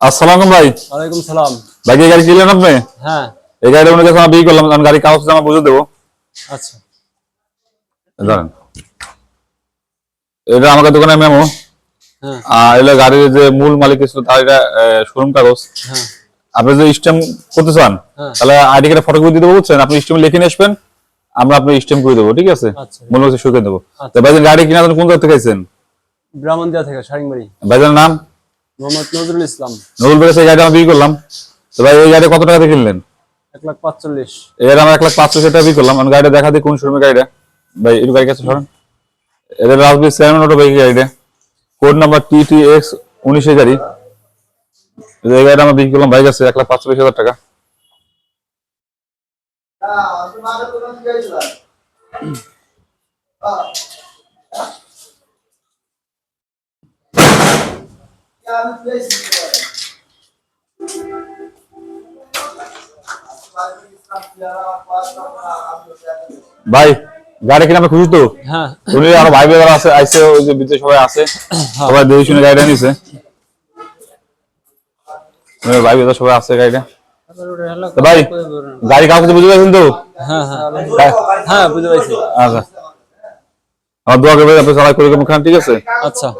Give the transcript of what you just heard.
আসসালাম ভাই ওয়ালাইকুম সালাম। ভাই এই গাড়ি কিনলেন আপনি? হ্যাঁ। এই গাড়িটা মনে কাছে আমার করলাম আমি গাড়ি কাগজ বুঝে দেবো। আচ্ছা। জানেন এটা আমাকে দোকানে মেমো। হ্যাঁ। আর এগুলো গাড়ির যে মূল মালিক ছিল তার এটা শোরুম কাগজ। হ্যাঁ। আপনি যদি স্টেম করতে চান হ্যাঁ। তাহলে আইডি কার্ডে ফটো করে দিয়ে দেবো বুঝছেন? আপনি স্টেম লিখে নিয়ে আসবেন আমরা আপনি স্টেম করে দেবো ঠিক আছে। মূল হচ্ছে শুকিয়ে দেবো। আচ্ছা। ভাইজান গাড়ি কিনা কোন জায়গা থেকে আইছেন? ব্রাহ্মণদিয়া থেকে সারিংবাড়ি ভাইজানের নাম? মোহাম্মদ নজরুল ইসলাম। নজরুল ভাই সেই গাড়ি আমি বিক্রি করলাম। তো ভাই এই গাড়ি কত টাকা দিয়ে কিনলেন এক লাখ পাঁচচল্লিশ। এর আমরা এক লাখ পাঁচশো টাকা বিক্রি করলাম। আমি গাড়িটা দেখা দিই কোন শোরুমের গাড়িটা। ভাই একটু গাড়ি কাছে সরেন। এটা রাজবীর সেভেন অটো বাইক গাড়িটা। Code number T T X উনিশের গাড়ি। এই গাড়িটা আমরা বিক্রি করলাম বাইক আছে এক লাখ পাঁচচল্লিশ হাজার টাকা। ভাই গাড়ি কিনে খুশি তো? হ্যাঁ। উনি আরও ভাই বেদার আছে আইসে ওই যে বিদেশ সবাই আছে। সবাই দেখে শুনে গাড়িটা নিছে। ভাই বেদার সবাই আছে গাড়িটা। ভাই গাড়ি কাগজ বুঝে গেছেন তো? হ্যাঁ হ্যাঁ। হ্যাঁ। বুঝতে পারছি। আচ্ছা। আমার দোয়া করবে আপনি সবাই করে ঠিক আছে? আচ্ছা।